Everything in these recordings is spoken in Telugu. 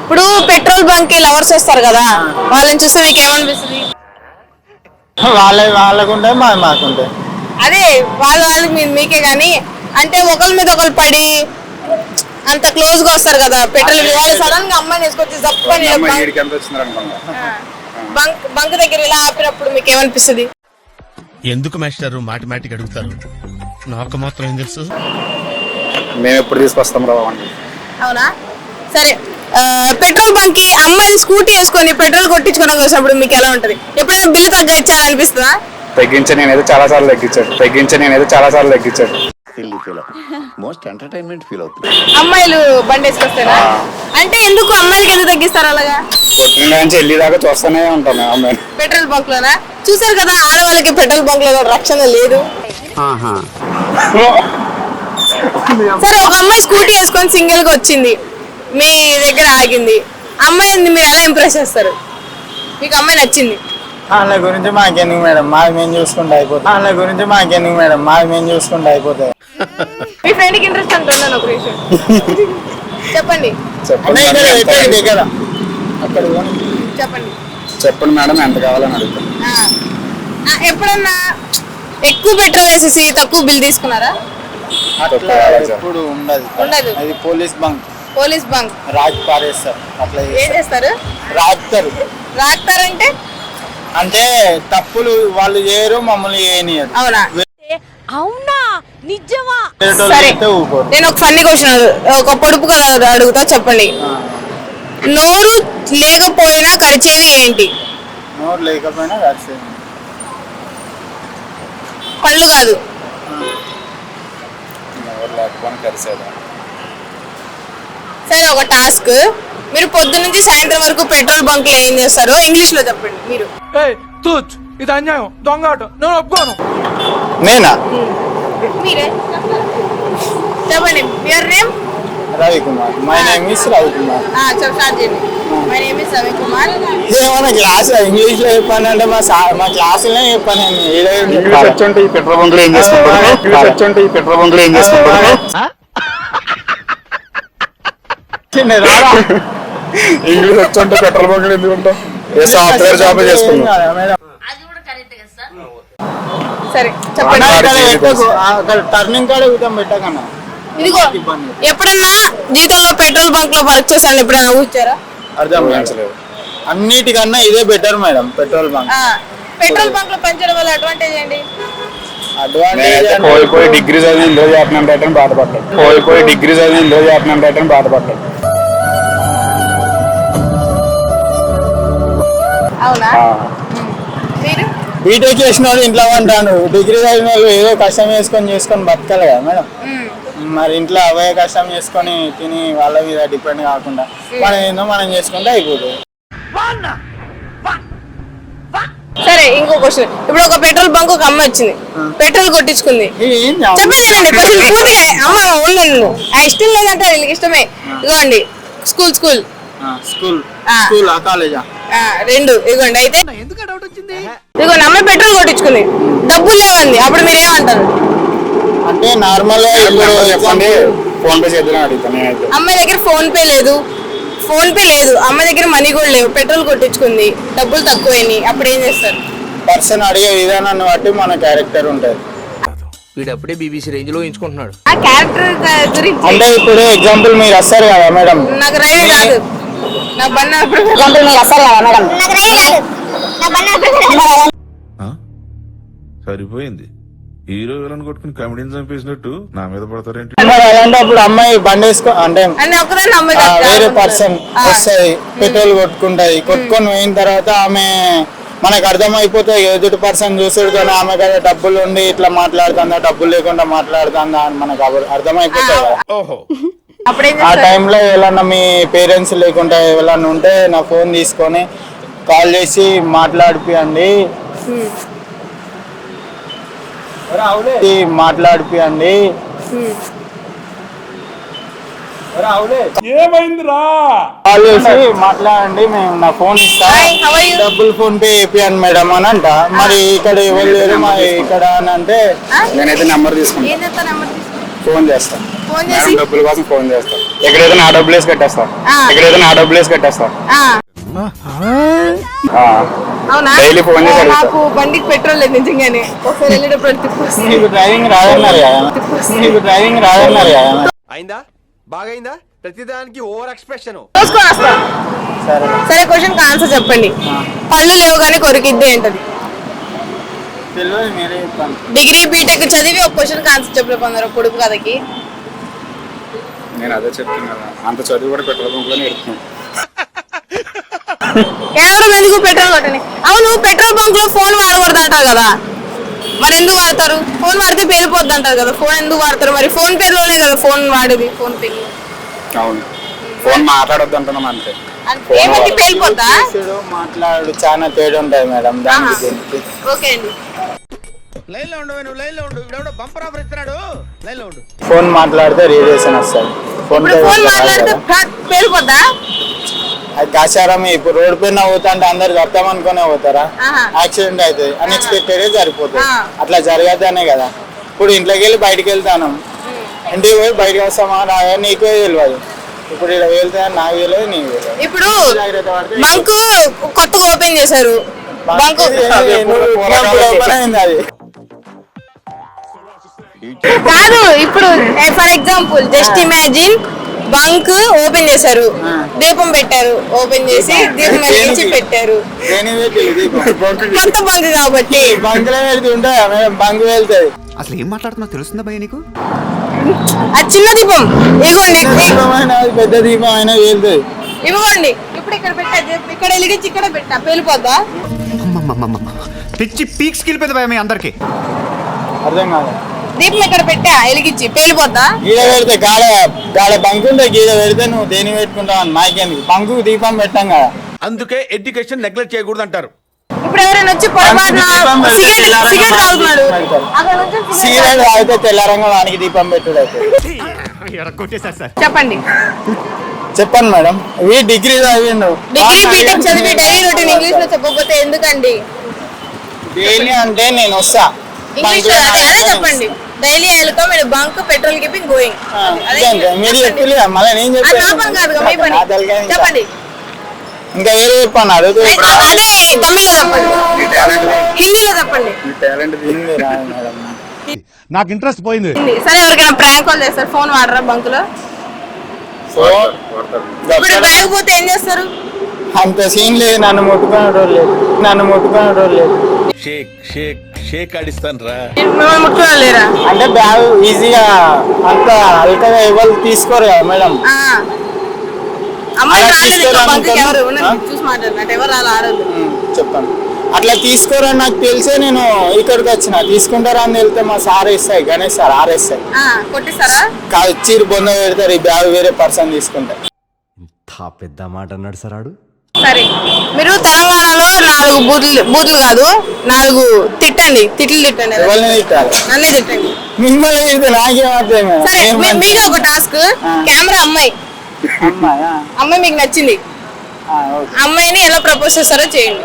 ఇప్పుడు పెట్రోల్ బంక్కి లవర్స్ వస్తారు కదా వాళ్ళని చూస్తే మీకు ఏమనిపిస్తుంది వాళ్ళ వాళ్ళకుంటే మా మాకుంటాయి అదే వాళ్ళ వాళ్ళకి మీ- మీకే కానీ అంటే ఒకరి మీద ఒకరు పడి అంత క్లోజ్గా వస్తారు కదా పెట్రోల్ వాళ్ళు సడన్గా అమ్మాయిని వేసుకొచ్చి జప్పని అమ్మాయి ఈడికి ఎంత వచ్చింది అనుకున్నా బంక్ బంక్ దగ్గర ఇలా ఆపినప్పుడు మీకు ఏమనిపిస్తుంది ఎందుకు మాస్టారు మాటిమాటికి అడుగుతారు? నాకు మాత్రం ఏం తెలుసు? మేము ఎప్పుడు తీసుకొస్తాం రా అవునా? సరే పెట్రోల్ బంక్కి అమ్మాయిని స్కూటీ వేసుకొని పెట్రోల్ కొట్టించుకోవడం వచ్చినప్పుడు మీకు ఎలా ఉంటది? ఎప్పుడైనా బిల్లు తగ్గించాలనిపిస్తుందా? తగ్గించి నేనైతే చాలా సార్లు తగ్గించాడు తగ్గించి నేనైతే చాలా సార్లు తగ్గించాడు feel feel most entertainment feel అవుతుంది అమ్మాయిలు బండి వేసుకొస్తేనా? అంటే ఎందుకు అమ్మాయిలకి ఎందుకు తగ్గిస్తారు అలాగా? నుంచి వెళ్ళి దాకా చూస్తూనే ఉంటాం మేము అమ్మాయిని. పెట్రోల్ బంక్ లోనా చూసారు కదా ఆడవాళ్ళకి పెట్రోల్ బంక్లో రక్షణ లేదు. సరే ఒక అమ్మాయి స్కూటీ వేసుకొని సింగిల్గా వచ్చింది. మీ దగ్గర ఆగింది. అమ్మాయిని మీరు ఎలా ఇంప్రెస్ చేస్తారు? మీకు అమ్మాయి నచ్చింది. వాళ్ళ గురించి మాకెందుకు మేడం? మాది మేము చూసుకుంటే అయిపోతుంది వాళ్ళ గురించి మాకెందుకు మేడం? మాది మేము చూసుకుంటే అయిపోతాయి. మీ ఫ్రెండ్కి ఇంట్రెస్ట్ అంటున్నాను ఒక విషయం? చెప్పండి. దగ్గర. అక్కడ. చెప్పండి. చెప్పండి మేడం ఎంత కావాలని అడుగుతాను. ఎప్పుడన్నా ఎక్కువ పెట్రోల్ వేసేసి తక్కువ బిల్ తీసుకున్నారా? అట్లా. ఎప్పుడు ఉండదు. ఉండదు. అది police bunk. Police bunk. Raj పారేస్తారు. అట్లా ఏం చేస్తారు. చేస్తారు రాస్తారు. రాస్తారంటే? అంటే తప్పులు వాళ్ళు చేయరు మమ్మల్ని చేయనియరు అవునా? అవునా? నిజమా? సరే. నేను ఒక ఫన్నీ క్వశ్చన్ ఒక పొడుపు కథ అడుగుతా చెప్పండి. నోరు లేకపోయినా కరిచేది ఏంటి? నోరు లేకపోయినా కలిసేది పళ్ళు కాదు. ఎవరు లేకపోయినా కలిసేదా సరే ఒక టాస్క్. మీరు పొద్దు నుంచి సాయంత్రం వరకు పెట్రోల్ బంక్లో ఏం చేస్తారో ఇంగ్లీష్లో చెప్పండి మీరు. తూచ్. ఇది అన్యాయం. దొంగాట నేను ఒప్పుకోను. నేనా? మీరే. చెప్పండి your name Ravi Kumar my name is Ravi Kumar చెప్ప స్టార్ట్ చేయండి. My name is Ravi Kumar ఏమన్నా క్లాస్ ఇంగ్లీష్లో చెప్పాను అంటే మా సార్ మా క్లాసులోనే చెప్పాను నేను ఈ పెట్రోల్ బంక్లో ఏం ఇంగ్లీష్ వచ్చి ఈ పెట్రోల్ బంక్లో ఏం రారా. ఇంగ్లీష్ వచ్చి పెట్రోల్ బంక్ ఎందుకు ఉంటాం ఏ సాఫ్ట్వేర్ జాబ్? సరే? చెప్పండి. టర్నింగ్ కాడ ఊతం పెట్టకన్నా. ఇదిగో ఎప్పుడన్నా జీవితంలో పెట్రోల్ బంక్లో వర్క్ చేశాను ఎప్పుడైనా ఊహించారా? అర్థం. ఊహించలేదు. అన్నిటికన్నా ఇదే బెటర్ మేడం పెట్రోల్ బంక్. ఆ, పెట్రోల్ బంక్లో పనిచేయడం వల్ల అడ్వాంటేజ్ ఏంటి? అడ్వాంటేజ్ నేనైతే పోయి పోయి డిగ్రీ చదివి ఇందులో చేస్తున్నాను రేటని బాధపడ్డాను పోయి పోయి డిగ్రీ చదివి ఇందులో చేస్తున్నాను రేటని బాధపడ్డాను అవునా? ఆ. మీరు? బీటెక్ చేసిన వాళ్ళు ఇంట్లో అంటాను డిగ్రీ చదివిన వాళ్ళు ఏదో కష్టం చేసుకొని చేసుకొని బతకాలి కదా మేడం. మరి ఇంట్లో అవే కష్టం చేసుకొని తిని వాళ్ళ మీద డిపెండ్ కాకుండా మనం ఏందో మనం చేసుకుంటే అయిపోతుంది. సరే ఇంకో క్వశ్చన్ ఇప్పుడు ఒక పెట్రోల్ బంక్ ఒక అమ్మ వచ్చింది. పెట్రోల్ కొట్టించుకుంది? చెప్పేదేనండి ఫస్ట్ పూర్తిగా అమ్మ ఉండండి ఆ ఇష్టం లేదంటే వీళ్ళకి ఇష్టమే. ఇదిగోండి. School school. స్కూల్. ఆ. స్కూల్ ఆ కాలేజా? ఆ, రెండు. ఇదిగోండి అయితే ఇదిగోండి అమ్మాయి పెట్రోల్ కొట్టించుకుంది. డబ్బులు లేవండి అప్పుడు మీరు ఏమంటారు? అంటే నార్మల్గా ఇప్పుడు చెప్పండి. ఫోన్ పే చేద్దాం అడుగుతాను అమ్మాయి దగ్గర ఫోన్ పే లేదు. ఫోన్ పే లేదు. అమ్మాయి దగ్గర మనీ కూడా లేవు. పెట్రోల్ కొట్టించుకుంది. డబ్బులు తక్కువైనాయి. అప్పుడు ఏం చేస్తారు? పర్సన్ అడిగే విధానాన్ని బట్టి మన క్యారెక్టర్ ఉంటుంది. వీడు అప్పుడే బీబీసీ రేంజ్లో ఎంచుకుంటున్నాడు. ఆ క్యారెక్టర్ గురించి అంటే ఇప్పుడు ఎగ్జాంపుల్ మీరు వస్తారు కదా మేడం. నాకు రైడ్ రాదు నా బండి అప్పుడు. సరిపోయింది. హీరో విలన్ కొట్టుకుని కమెడీని చంపేసినట్టు నా మీద పడతారేంటి? అలాంటప్పుడు అమ్మాయి బండి వేసుకో అంటే వేరే. పర్సన్ ఆ, వస్తుంది పెట్రోల్ కొట్టుకుంటది కొట్టుకొని పోయిన తర్వాత ఆమె మనకు అర్థమైపోతుంది ఎదుటి పర్సన్ చూసుడుతోనే ఆమె కదా డబ్బులు ఉండి ఇట్లా మాట్లాడుతుందా డబ్బులు లేకుండా మాట్లాడుతుందా అని మనకు అర్థమైపోతుంది ఓహో. ఆ టైంలో ఎవరన్నా మీ పేరెంట్స్ లేకుంటే ఎవరన్నా ఉంటే నా ఫోన్ తీసుకొని కాల్ చేసి మాట్లాడిపియండి. ఈ మాట్లాడిపియండి. కాల్ చేసి మాట్లాడండి మేము నా ఫోన్ ఇస్తా? డబ్బులు ఫోన్ పే చేపియండి మేడం అని అంట. మరి ఇక్కడ ఎవరు లేరు మరి ఇక్కడ అని అంటే ఆ? నేనైతే నెంబర్ తీసుకుంటాను ఫోన్ చేస్తాను ఫోన్ చేసి డబ్బుల కోసం ఫోన్ చేస్తా. ఎక్కడైతే నా డబ్బులు వేసి కట్టేస్తా. ఆ. ఎక్కడైతే నా డబ్బులు వేసి కట్టేస్తా. అవునా? చేసి అడుగుతా. నాకు బండికి పెట్రోల్ లేదు నిజంగానే. ఒకసారి వెళ్ళేటప్పుడు తిప్పొస్తుంది. నీకు డ్రైవింగ్ రాదన్నారు కదా. నీకు డ్రైవింగ్ రాదన్నారు కదా. అయిందా? బాగైందా? ప్రతిదానికి ఓవర్ ఎక్స్ప్రెషన్. చూసుకొని వస్తా. సరే. సరే క్వశ్చన్ ఆన్సర్ చెప్పండి. పళ్ళు లేవు కానీ కొరికిద్దే ఏంటది డిగ్రీ బీటెక్ చదివి ఒక క్వశ్చన్ ఆన్సర్ చెప్పలే కొందరు పొడుపు కథకి. నేను అదే. అంత చదువు కూడా పెట్రోల్ బంక్లోనే ఎడుతున్నాను ఎవరు ఎందుకు పెట్రోల్ కొట్టని? అవును పెట్రోల్ బంక్లో ఫోన్ వాడకూడదు అంటారు కదా. మరి ఎందుకు వాడతారు? ఫోన్ వాడితే పేలిపోద్ది అంటారు కదా. ఫోన్ ఎందుకు వాడతారు? మరి ఫోన్ పే లోనే కదా ఫోన్ వాడేది ఫోన్ పే అవును. ఫోన్ మాట్లాడొద్దు అంటున్నాం అంతే. మాట్లాడు చాలా తేడా ఉంటుంది మేడం దానికి దీనికి. ఓకే అండి. లైన్లో ఉండు నువ్వు లైన్లో ఉండు. ఇప్పుడు బంపర్ ఆఫర్ ఇస్తున్నాడు లైన్లో ఉండు. ఫోన్ మాట్లాడితే రేడియేషన్ వస్తుంది. ఫోన్ ఇప్పుడు మాట్లాడితే రోడ్ పైన పోతుంటే అందరు చెప్తాం అనుకునే పోతారా. యాక్సిడెంట్ అవుతుంది అన్ఎక్స్పెక్టెడ్ సరిపోతుంది. అట్లా జరగద్దనే కదా. ఇప్పుడు ఇంట్లోకి వెళ్ళి బయటికి వెళ్తాను. ఇంటికి పోయి బయటకు వస్తామా రాగా నీకు తెలియదు ఇప్పుడు ఇలా వెళ్తా నాకు తెలియదు నీకు తెలియదు ఇప్పుడు బంక్ కొత్తగా ఓపెన్ చేశారు. బంక్ కాదు ఇప్పుడు for example just imagine bunk open చేశారు. దీపం పెట్టారు. ఓపెన్ చేసి దీపం. వెలిగించి పెట్టారు. కొత్త బంక్ కాబట్టి. బంకులో బంక్ వెళ్తుంది అసలు ఏం మాట్లాడుతున్నా తెలుస్తుందా భయ నీకు? ఆ చిన్న దీపం. అయినా పెద్ద దీపం అయినా వెళ్తుంది ఇవ్వండి. ఇప్పుడు ఇక్కడ పెట్టా దీపం. ఇక్కడ వెలిగించి ఇక్కడ పెట్టా. పేలిపోద్దా? పిచ్చి పీక్స్ వెళ్ళిపోయింది భయ మీ అందరికి. అర్థం కాదు దీపం ఇక్కడ పెట్టా? వెలిగించి. పేలిపోద్దా? గీడ పెడితే గాడ గాడ బంకు ఉంటే గీడ పెడితే నువ్వు దేని పెట్టుకుంటావు అని నాకెందుకు బంకు దీపం పెట్టాం కదా. అందుకే ఎడ్యుకేషన్ నెగ్లెక్ట్ చేయకూడదు అంటారు ఇప్పుడు ఎవరైనా వచ్చి పొరపాటున దీపం పెడితే సిగరెట్ తెల్లారంగా సిగరెట్ తాగుతున్నాడు. పెడతారు. అక్కడ నుంచి సిగరెట్ సిగరెట్ తాగితే తెల్లారంగా వానికి దీపం పెట్టుడు అయితే. చెప్పండి. చెప్పండి మేడం. ఈ డిగ్రీ చదివిండు. డిగ్రీ బీటెక్ చదివి డైలీ రొటీన్ ఇంగ్లీష్లో చెప్పకపోతే ఎందుకండి? డైలీ అంటే నేను వస్తా. ఇంగ్లీష్లో అదే అదే చెప్పండి. డైలీ వెళ్ళుకో మీరు బంక్ పెట్రోల్ కీపింగ్ గోయింగ్. మీరు చెప్పలే మళ్ళీ నేను అది నా పని కాదు మీ పని. చెప్పాను చెప్పండి. ఇంకా వేరే చెప్పాను అడుగుతూ అదే తమిళ్ళో చెప్పండి. హిందీలో చెప్పండి. టాలెంట్ హిందీ రాదు మేడం. నాకు ఇంట్రెస్ట్ పోయింది. సరే ఎవరికైనా ప్రాంక్ కాల్ చేస్తారు? ఫోన్ వాడరా బంక్లో ఇప్పుడు బ్యాగ్ పోతే ఏం చేస్తారు? అంత సీన్ లేదు నన్ను ముట్టుకునే రోజు లేదు నన్ను ముట్టుకునే రోజు లేదు షేక్ షేక్ షేక్ ఆడిస్తాను రా. అంటే బ్యాగ్ ఈజీగా అంత అల్కగా ఎవరు తీసుకోరు కదా మేడం. చెప్పండి అట్లా తీసుకోరని నాకు తెలిసే నేను ఇక్కడికి వచ్చిన. తీసుకుంటారా అని వెళ్తే మా సార్ ఇస్తాయి గణేష్ సార్ ఆర్ఎస్ఐ ఆ, కొట్టిస్తారా? కాదు చీర బొంద పెడతారు ఈ బ్యాగ్ వేరే పర్సన్ తీసుకుంటారు పెద్ద మాట అన్నాడు సార్ ఆడు. సరే. మీరు తెలంగాణలో నాలుగు బూతులు బూతులు కాదు నాలుగు తిట్టండి. తిట్లు తిట్టండి నన్నే తిట్టండి. సరే మీ- ఏమంటారు? మీకే ఒక టాస్క్. కెమెరా అమ్మాయి. అమ్మాయా? అమ్మాయి మీకు నచ్చింది. ఆ, ఓకే. అమ్మాయిని ఎలా ప్రపోజ్ చేస్తారో చేయండి.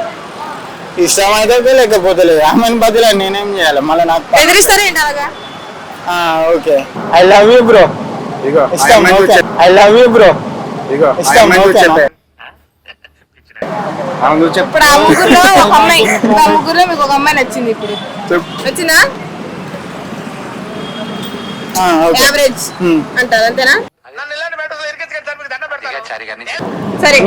ఇష్టం అయితే లేకపోతే లేదు. ఆమెను బదులు నేనేం చేయాలి? మళ్ళీ నాకు ప- ఎదిరిస్తారా ఏంటి అలాగా? ఆ, okay. I love you bro ఇష్టం okay. I love you bro ఇష్టం, ఓకేనా? చెప్పే. ఆమె నువ్వు చెప్పు ఇప్పుడు ఆ ముగ్గురులో ఒక అమ్మాయి ఇప్పుడు ఆ ముగ్గురులో మీకు ఒక అమ్మాయి నచ్చింది ఇప్పుడు. చెప్పు. నచ్చిందా? ఆ, ఓకే. యావరేజ్. అంటారు అంతేనా? సరే.